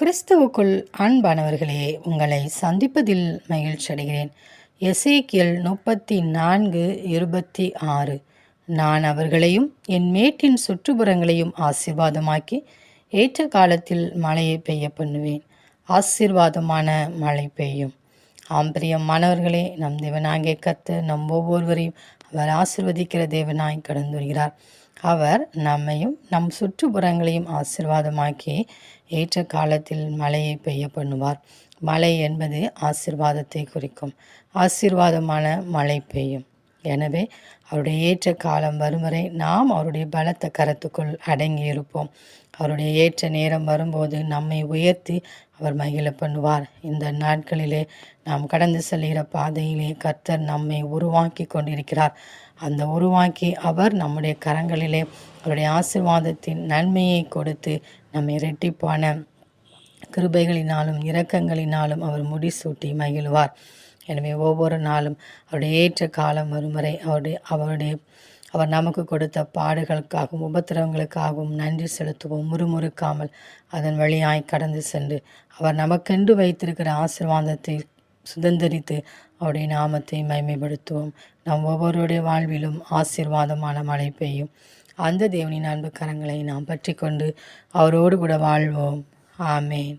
கிறிஸ்துவுக்குள் அன்பானவர்களே உங்களை சந்திப்பதில் மகிழ்ச்சி அடைகிறேன். எசேக்கியல் முப்பத்தி நான்கு இருபத்தி ஆறு நான் அவர்களையும் என் மேட்டின் சுற்றுப்புறங்களையும் ஆசீர்வாதமாக்கி ஏற்ற காலத்தில் மழையை பெய்ய பண்ணுவேன். ஆசீர்வாதமான மழை பெய்யும். ஆம்பிரியம் மாணவர்களே நம் தேவனாகிய கத்து நம் ஒவ்வொருவரையும் அவர் ஆசிர்வதிக்கிற தேவனாய் கடந்து வருகிறார் அவர் நம்மையும் நம் சுற்றுப்புறங்களையும் ஆசிர்வாதமாக்கி ஏற்ற காலத்தில் மழையை பெய்ய பண்ணுவார். மழை என்பது ஆசிர்வாதத்தை குறிக்கும். ஆசீர்வாதமான மழை பெய்யும். எனவே அவருடைய ஏற்ற காலம் வரும் வரை நாம் அவருடைய பலத்த கரத்துக்குள் அடங்கி இருப்போம். அவருடைய ஏற்ற நேரம் வரும்போது நம்மை உயர்த்தி அவர் மகிழ பண்ணுவார். இந்த நாட்களிலே நாம் கடந்து செல்கிற பாதையிலே கர்த்தர் நம்மை உருவாக்கி கொண்டிருக்கிறார். அந்த உருவாக்கி அவர் நம்முடைய கரங்களிலே அவருடைய ஆசிர்வாதத்தின் நன்மையை கொடுத்து நம்மை இரட்டிப்பான கிருபைகளினாலும் இரக்கங்களினாலும் அவர் முடிசூட்டி மகிழ்வார். எனவே ஒவ்வொரு நாளும் அவருடைய ஏற்ற காலம் வரும் வரை அவருடைய அவருடைய அவர் நமக்கு கொடுத்த பாடுகளுக்காகவும் உபத்திரவங்களுக்காகவும் நன்றி செலுத்துவோம். முறுமுறுக்காமல் அதன் வழியாய் கடந்து சென்று அவர் நமக்கென்று வைத்திருக்கிற ஆசிர்வாதத்தை சுதந்திரித்து அவருடைய நாமத்தை மைமைப்படுத்துவோம் நம் ஒவ்வொருடைய வாழ்விலும் ஆசீர்வாதமான மழை பெய்யும். அந்த தேவனின் அன்பு கரங்களை நாம் பற்றி கொண்டு அவரோடு கூட வாழ்வோம். ஆமேன்.